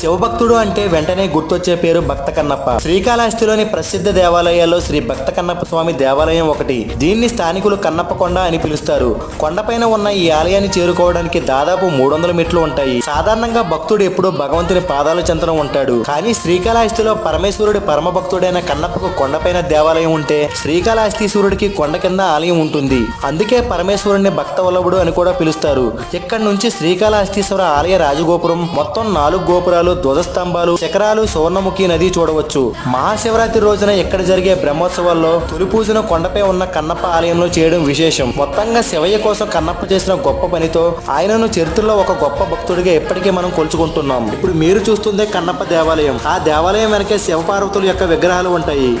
శివభక్తుడు అంటే వెంటనే గుర్తొచ్చే పేరు భక్త కన్నప్ప శ్రీకాళహస్తిలోని ప్రసిద్ధ దేవాలయాల్లో శ్రీ భక్త కన్నప్ప స్వామి దేవాలయం ఒకటి. దీన్ని స్థానికులు కన్నప్ప కొండ అని పిలుస్తారు. కొండపైన ఉన్న ఈ ఆలయాన్ని చేరుకోవడానికి దాదాపు మూడు వందల మెట్లు ఉంటాయి. సాధారణంగా భక్తుడు ఎప్పుడూ భగవంతుని పాదాల చెంతన ఉంటాడు. కానీ శ్రీకాళహస్తిలో పరమేశ్వరుడి పరమ భక్తుడైన కన్నప్పకు కొండపైన దేవాలయం ఉంటే శ్రీకాళహస్తీశ్వరుడికి కొండ కింద ఆలయం ఉంటుంది. అందుకే పరమేశ్వరుడిని భక్త వల్లభుడు అని కూడా పిలుస్తారు. ఇక్కడ నుంచి శ్రీకాళహస్తీశ్వర ఆలయ రాజగోపురం మొత్తం నాలుగు గోపురాలు చిత్రాలలో ధ్వజస్తంభాలు చక్రాలు సువర్ణముఖి నది చూడవచ్చు. మహాశివరాత్రి రోజున ఇక్కడ జరిగే బ్రహ్మోత్సవాల్లో తొలి పూజను కొండపై ఉన్న కన్నప్ప ఆలయంలో చేయడం విశేషం. మొత్తంగా శివయ్య కోసం కన్నప్ప చేసిన గొప్ప పనితో ఆయనను చరిత్రలో ఒక గొప్ప భక్తుడిగా ఎప్పటికీ మనం కొలుచుకుంటున్నాం. ఇప్పుడు మీరు చూస్తుందే కన్నప్ప దేవాలయం. ఆ దేవాలయం వెనకే శివపార్వతుల యొక్క విగ్రహాలు ఉంటాయి.